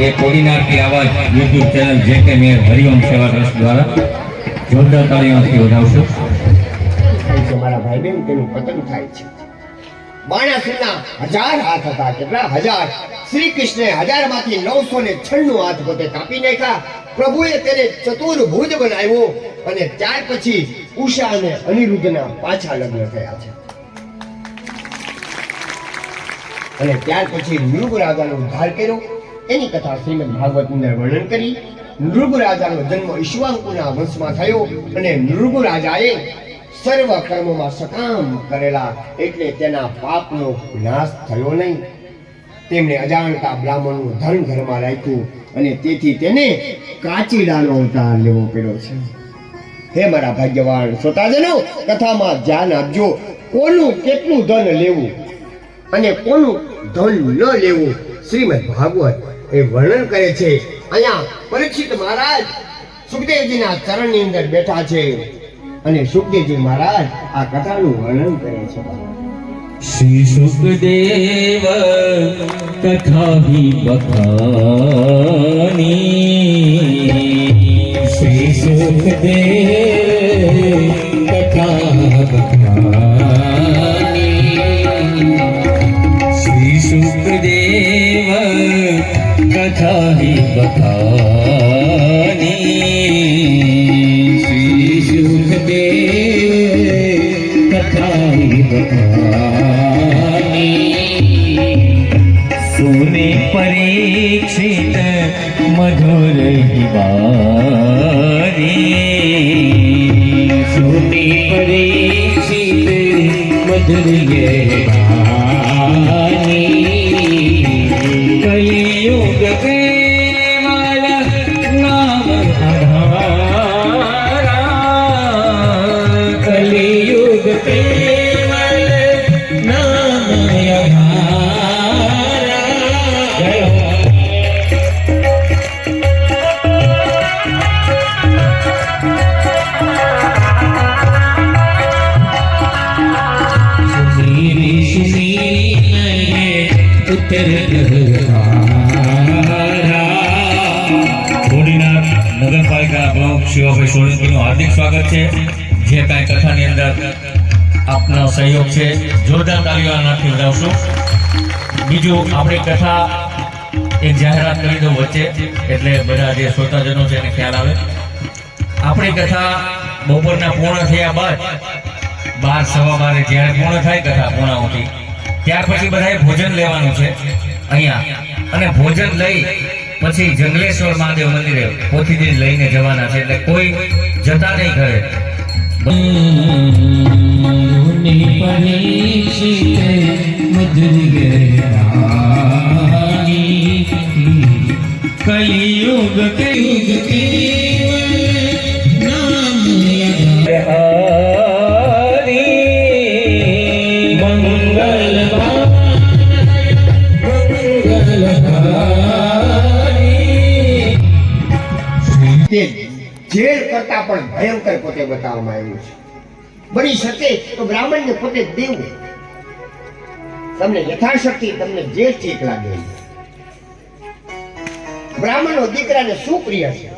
એ કોડીનારથી આવાજ YouTube channel જે કે મેર હરિઓમ સેવા ટ્રસ્ટ દ્વારા જોરદાર તાળીઓથી વધાવશું. મારા ભાઈ બહેન તેનું પતન થાય છે. બાણાસુરના હજાર હાથ હતા, કેટલા? હજાર. શ્રી કૃષ્ણે હજારમાંથી નવસો ને છન્નું હાથ પોતે કાપી નાખ્યા. પ્રભુએ તેને ચતુર્ભુજ બનાવ્યો અને ત્યાર પછી ઉષા અને અનિરુદ્ધના પાછા લગ્ન થયા છે. અને ત્યાર પછી મૃગ રાજાનો ઉદ્ધાર કર્યો. એની કથા શ્રીમદ ભાગવત અંદર વર્ણન કરી નૃગ રાજાનો જન્મ ઈશ્વાંકુના વંશમાં થયો અને નૃગ રાજાએ સર્વ કર્મોમાં સકામ કરેલા એટલે તેના પાપનો નાશ થયો નહીં. તેમણે અજાણતા બ્રાહ્મણનું ધર્મ ઘરમાં રાખ્યું અને તેથી તેને કાચીડાનો અવતાર લેવો પડ્યો છે. હે મારા ભાગ્યવાન શ્રોતાજનો, કથામાં ધ્યાન આપજો, કોનું કેટલું ધન લેવું અને કોનું ધન ન લેવું શ્રીમદ ભાગવત એ વર્ણન કરે છે. અહીંયા પરીક્ષિત મહારાજ સુખદેવજીના ચરણની અંદર બેઠા છે અને સુખદેવજી મહારાજ આ કથાનું વર્ણન કરે છે. શ્રી સુખદેવ કથા બખાની શ્રી સુખદેવ કથા બખાની શ્રી સુખદેવ કથા બખાની શ્રી સુખદેવ કથાહી બખાની સુને પરીક્ષિત મધુર બારી સુને પરીક્ષિત મધુર બારી નગરપાલિકા પ્રમુખ શિવાભાઈ સોલંકીનું હાર્દિક સ્વાગત છે. જે કાંઈ કથાની અંદર આપનો સહયોગ છે, જોરદાર તાલીઓ નાખી વધાવશું બીજું, આપણી કથા એક જાહેરાત કરી દઉં વચ્ચે, એટલે બધા જે શ્રોતાજનો છે એને ખ્યાલ આવે આપણી કથા બપોરના પૂર્ણ થયા બાદ બાર સવા બારે જ્યારે પૂર્ણ થાય કથા પૂર્ણાહુતિ ત્યાર પછી બધાએ ભોજન લેવાનું છે અહીંયા. અને ભોજન લઈ પછી જંગલેશ્વર મહાદેવ મંદિરે પોથીથી લઈને જવાના છે એટલે કોઈ જતા નહીં ઘરે. કલયુગ કયુગ કરતા પણ ભયંકર પોતે બતાવવામાં આવ્યું છે. બની શકે તો બ્રાહ્મણને પોતે દેવું. તમને યથાશક્તિ તમને જે ઠીક લાગે એ. બ્રાહ્મણનો દીકરાને શું પ્રિય છે?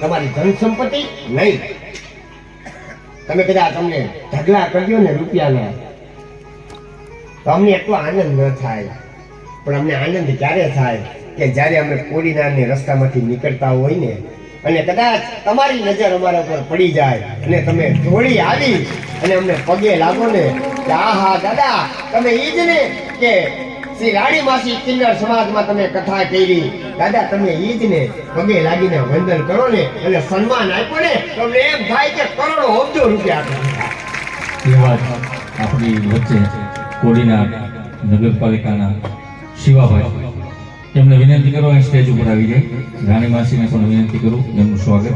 તમારી ધન સંપત્તિ નહીં. તમે કદાચ તમને ઢગલા કરજો ને રૂપિયાના. તો અમને એટલો આનંદ ન થાય. પણ અમને આનંદ ક્યારે થાય કે જ્યારે અમે કોડીનારની રસ્તામાંથી નીકળતા હોય ને અને કદાચ તમારી નજર અમારા ઉપર પડી જાય અને તમે દોડી આવી અને અમને પગે લાગો ને આહા દાદા, તમે ઈ જ ને કે શ્રી રાણી માસી કિન્નર સમાજમાં તમે કથા કરી. દાદા, તમે ઈ જ ને પગે લાગીને વંદન કરો ને અને સન્માન આપો ને તમને એમ થાય કે કરોડો અબજો રૂપિયા આપે એ આપણી વચ્ચે કોડીના નગરપાલિકાના શિવાભાઈ એમને વિનંતી કરો, અહીં સ્ટેજ ઉપર આવી જાય. રાણી માસીને પણ વિનંતી કરું, એમનું સ્વાગત.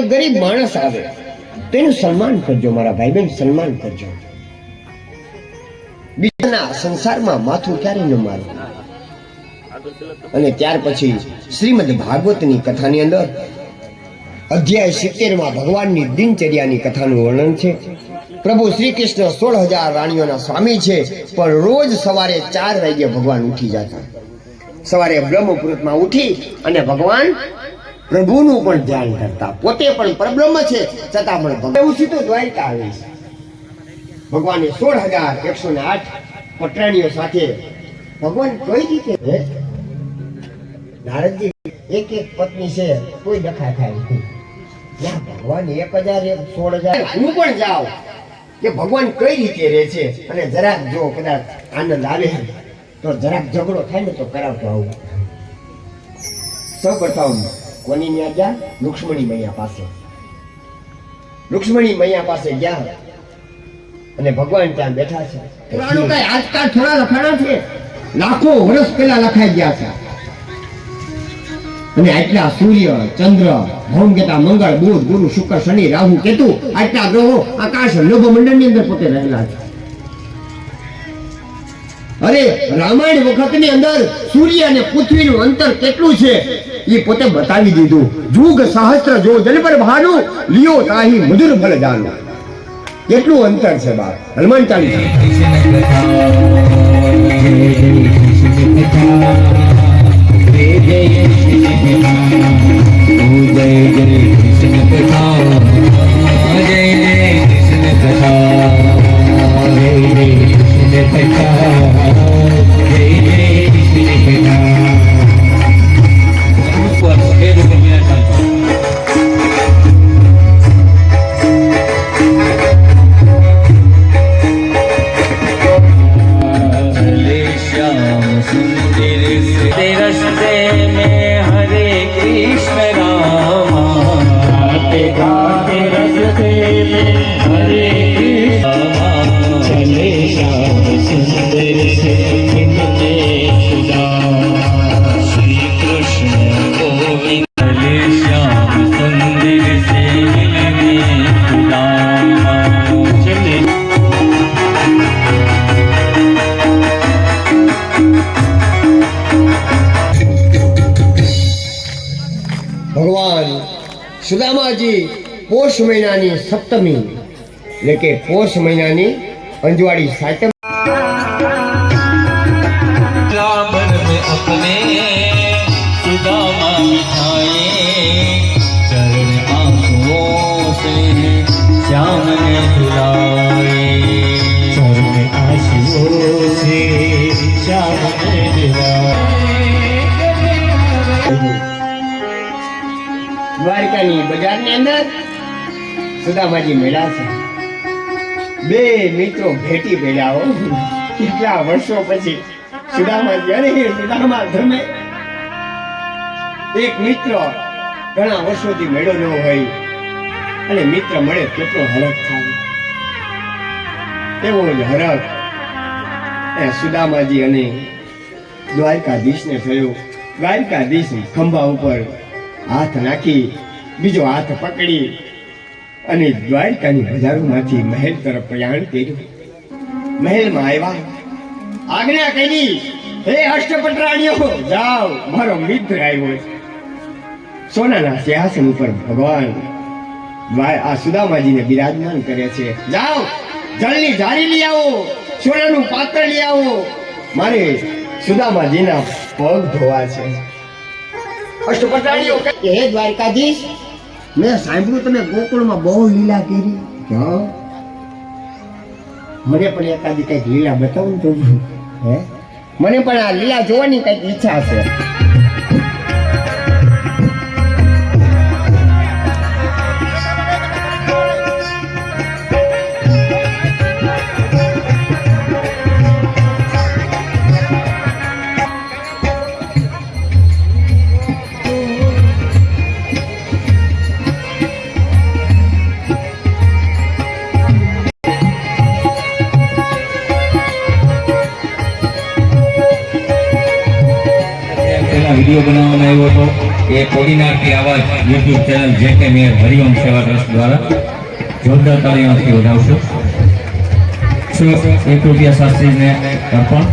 કોઈ ગરીબ માણસ આવે તો સન્માન કરજો, મારા ભાઈ બહેન સન્માન કરજો. બીજાના સંસારમાં માથું ક્યારે ન મારું. અને ત્યાર પછી શ્રીમદ ભાગવતની કથાની અંદર અધ્યાય સિત્તેર ભગવાનની દિનચર્યાની કથાનું વર્ણન છે. પ્રભુ શ્રી કૃષ્ણ સોળ હજાર રાણીઓના સ્વામી છે, પણ રોજ સવારે ચાર વાગે ભગવાન ઉઠી જતા. સવારે બ્રહ્મ મુહૂર્તમાં ઉઠી અને ભગવાન પ્રભુનું પણ ધ્યાન કરતા. પોતે પણ પરબ્રહ્મ છે, છતાં પણ એવું સીધું દ્વારિકા આવે છે. ભગવાને સોળ હજાર એકસો ને આઠ પટરાણીઓ સાથે ભગવાન કઈ રીતે? નારદજી, એક એક પત્ની છે, કોઈ ડખા થાય નથી ભગવાન, એક હજાર એક સોળ હજાર હું પણ જાઉં કે ભગવાન કઈ રીતે રહે છે અને જરાક જો કદાચ આનંદ આવે તો જરાક ઝઘડો થાય ને તો કરાવતો આવું. સૌ પ્રથમ કોની ત્યાં ગયા રુક્ષ્મણી મૈયા પાસે. લુક્ષ્મણી મૈયા પાસે ગયા અને ભગવાન ત્યાં બેઠા છે. પુરાણો કઈ આજકાલ થોડા લખાણા છે? લાખો વર્ષ પહેલા લખાઈ ગયા છે અને આટલા સૂર્ય, ચંદ્ર ધૂમકેતા મંગળ, બુધ, ગુરુ, શુક્ર, શનિ, રાહુ, કેતુ, આટલા ગ્રહો આકાશ લોભ મંડળની અંદર પોતે રહેલા છે. અરે રામાયણ વખતની અંદર સૂર્ય અને પૃથ્વીનું અંતર કેટલું છે એ પોતે બતાવી દીધું જુગ સહસ્ત્ર જો જલ પર ભાનું લિયો તાહી મધુર ફળ જાનુ કેટલું અંતર છે બાપ હનુમાન ચાલીસા પોષ મહિનાની સપ્તમી એટલે કે પોષ મહિનાની અંજવાળી સાતમ रावण में अपने सुदामा मिठाए चरण आंसुओं से श्याम ने धुलाए चरण आंसुओं से श्याम ने धुलाए દ્વારકાની બજારની અંદર સુદામાજી મેળા છે. બે મિત્રો ભેટી પડ્યા હો. કેટલા વર્ષો પછી સુદામાજી, અરે સુદામા ધમે એક મિત્ર ઘણા વર્ષોથી મેળો ન હોય. અને મિત્ર મળે કેટલો હરખ થાય. એવો જ હરખ એ સુદામાજી અને દ્વારકાધીશને થયો. દ્વારકાધીશ ખંભા ઉપર હાથ નાખી, બીજો હાથ પકડી અને દ્વારકાની બજારોમાંથી મહેલ તરફ પ્રયાણ કર્યું. મહેલમાં આવ્યા. આજ્ઞા કરી, હે અષ્ટપટરાણીઓ જાઓ, મારો મિત્ર આવ્યો છે. સોનાના સિંહાસન ઉપર ભગવાન આ સુદામાજીને બિરાજમાન કરે છે. જાઓ જળની ઝારી લઈ આવો, સોનાનું પાત્ર લઈ આવો. મારે સુદામાજીના પગ ધોવા છે. અષ્ટપટરાણીઓ હે દ્વારકાધીશ મેં સાંભળ્યું તમે ગોકુળમાં બહુ લીલા કરી. હા. મને પણ એકાદી કંઈક લીલા બતાવું તો. હે? મને પણ આ લીલા જોવાની કંઈક ઈચ્છા છે. યુટ્યુબ ચેનલ જે કે મેં હરિઓમ સેવા ટ્રસ્ટ દ્વારા જોરદાર તાળીઓથી વધાવશું. એક રૂપિયા શાસ્ત્રીને અર્પણ.